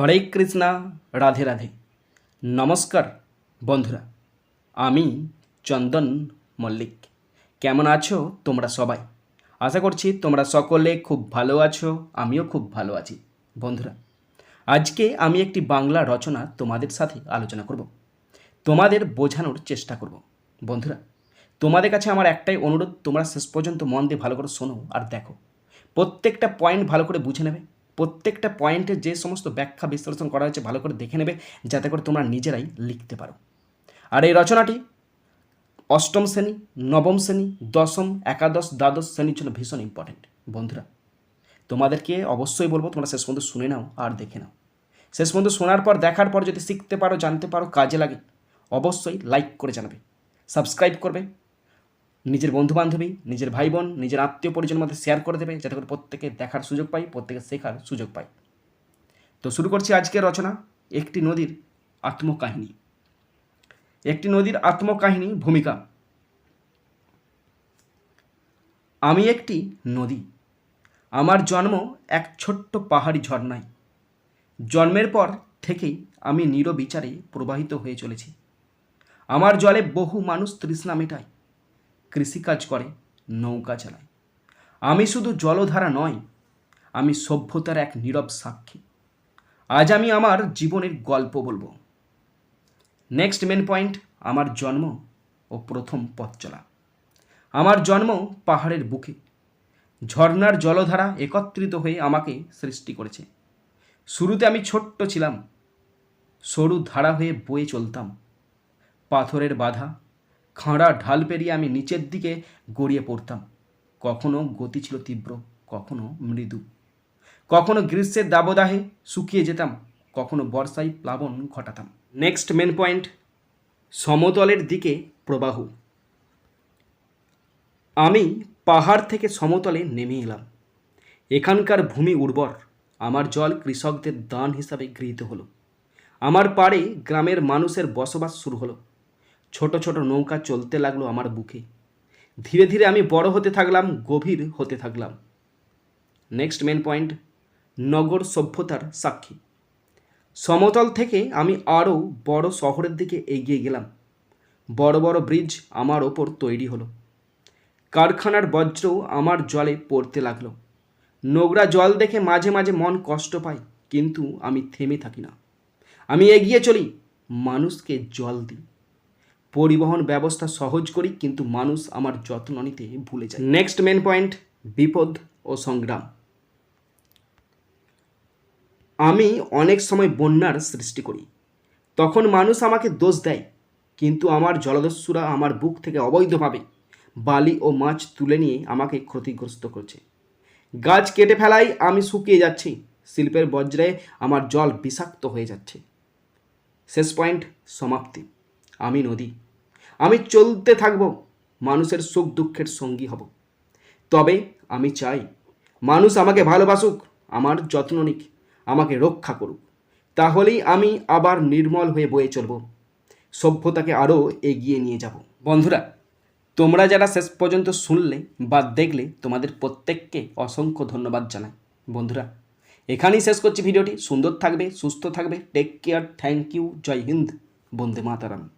হরে কৃষ্ণা, রাধে রাধে। নমস্কার বন্ধুরা, আমি চন্দন মল্লিক। কেমন আছো তোমরা সবাই? আশা করছি তোমরা সকলে খুব ভালো আছো, আমিও খুব ভালো আছি। বন্ধুরা, আজকে আমি একটি বাংলা রচনা তোমাদের সাথে আলোচনা করব। তোমাদের বোঝানোর চেষ্টা করব। বন্ধুরা, তোমাদের কাছে আমার একটাই অনুরোধ, তোমরা শেষ পর্যন্ত মন দিয়ে ভালো করে শোনো আর দেখো। প্রত্যেকটা পয়েন্ট ভালো করে বুঝে নেবে। প্রত্যেকটা পয়েন্টের যে সমস্ত ব্যাখ্যা বিশ্লেষণ করা হয়েছে, ভালো করে দেখে নেবে, যাতে করে তোমরা নিজেরাই লিখতে পারো। আর এই রচনাটি অষ্টম শ্রেণি, নবম শ্রেণি, দশম, একাদশ, দ্বাদশ শ্রেণির জন্য ভীষণ ইম্পর্টেন্ট বন্ধুরা, তোমাদেরকে অবশ্যই বলব, তোমরা শেষ পর্যন্ত শুনে নাও আর দেখে নাও। শেষ পর্যন্ত শোনার পর, দেখার পর যদি শিখতে পারো, জানতে পারো, কাজে লাগে, অবশ্যই লাইক করে জানাবে। সাবস্ক্রাইব করবে নিজের বন্ধু বান্ধবী নিজের ভাই বোন নিজের আত্মীয় পরিজনের মধ্যে শেয়ার করে দেবে যাতে করে প্রত্যেকে দেখার সুযোগ পাই প্রত্যেকে শেখার সুযোগ পাই তো শুরু করছি আজকের রচনা, একটি নদীর আত্মকাহিনী। একটি নদীর আত্মকাহিনী ভূমিকা। আমি একটি নদী, আমার জন্ম এক ছোট্ট পাহাড়ি ঝর্ণায়। জন্মের পর থেকেই আমি নিরবিচারে প্রবাহিত হয়ে চলেছি। আমার জলে বহু মানুষ তৃষ্ণা মেটায়। কৃষিকাজ করে, নৌকা চালায়। আমি শুধু জলধারা নয়, আমি সভ্যতার এক নীরব সাক্ষী। আজ আমি আমার জীবনের গল্প বলব। নেক্সট মেন পয়েন্ট আমার জন্ম ও প্রথম পথ চলা। আমার জন্ম পাহাড়ের বুকে। ঝর্ণার জলধারা একত্রিত হয়ে আমাকে সৃষ্টি করেছে। শুরুতে আমি ছোট্ট ছিলাম। সরু ধারা হয়ে বয়ে চলতাম। পাথরের বাধা খাঁড়া ঢাল পেরিয়ে আমি নিচের দিকে গড়িয়ে পড়তাম। কখনো গতি ছিল তীব্র, কখনো মৃদু। কখনো গ্রীষ্মের দাবদাহে শুকিয়ে যেতাম, কখনো বর্ষায় প্লাবন ঘটাতাম। নেক্সট মেন পয়েন্ট সমতলের দিকে প্রবাহ। আমি পাহাড় থেকে সমতলে নেমে এলাম। এখানকার ভূমি উর্বর, আমার জল কৃষকদের দান হিসাবে গৃহীত হলো। আমার পাড়ে গ্রামের মানুষের বসবাস শুরু হলো। ছোট ছোট নৌকা চলতে লাগল আমার বুকে। ধীরে ধীরে আমি বড় হতে থাকলাম, গভীর হতে থাকলাম। নেক্সট মেন পয়েন্ট নগর সভ্যতার সাক্ষী। সমতল থেকে আমি আরও বড় শহরের দিকে এগিয়ে গেলাম। বড় বড় ব্রিজ আমার ওপর তৈরি হলো। কারখানার বজ্রও আমার জলে পড়তে লাগল। নোংরা জল দেখে মাঝে মাঝে মন কষ্ট পায়, কিন্তু আমি থেমে থাকি না। আমি এগিয়ে চলি, মানুষকে জল দিই। পরিবহন ব্যবস্থা সহজ করি, কিন্তু মানুষ আমার যত্ন নিতে ভুলে যায়। নেক্সট মেন পয়েন্ট বিপদ ও সংগ্রাম। আমি অনেক সময় বন্যার সৃষ্টি করি। তখন মানুষ আমাকে দোষ দেয়, কিন্তু আমার জলদস্যুরা আমার বুক থেকে অবৈধভাবে বালি ও মাছ তুলে নিয়ে আমাকে ক্ষতিগ্রস্ত করছে। গাছ কেটে ফেলাই আমি শুকিয়ে যাচ্ছি, শিল্পের বজ্রে আমার জল বিষাক্ত হয়ে যাচ্ছে। শেষ পয়েন্ট সমাপ্তি। আমি নদী। আমি চলতে থাকব, মানুষের সুখ দুঃখের সঙ্গী হব। তবে আমি চাই, মানুষ আমাকে ভালোবাসুক, আমার যত্ন নিক, আমাকে রক্ষা করুক। তাহলেই আমি আবার নির্মল হয়ে বয়ে চলব। সভ্যতাকে আরও এগিয়ে নিয়ে যাব। বন্ধুরা, তোমরা যারা শেষ পর্যন্ত শুনলে বা দেখলে, তোমাদের প্রত্যেককে অসংখ্য ধন্যবাদ জানাই। বন্ধুরা, এখানেই শেষ করছি ভিডিওটি। সুন্দর থাকবে, সুস্থ থাকবে। টেক কেয়ার থ্যাংক ইউ জয় হিন্দ, বন্দে মাতারাম।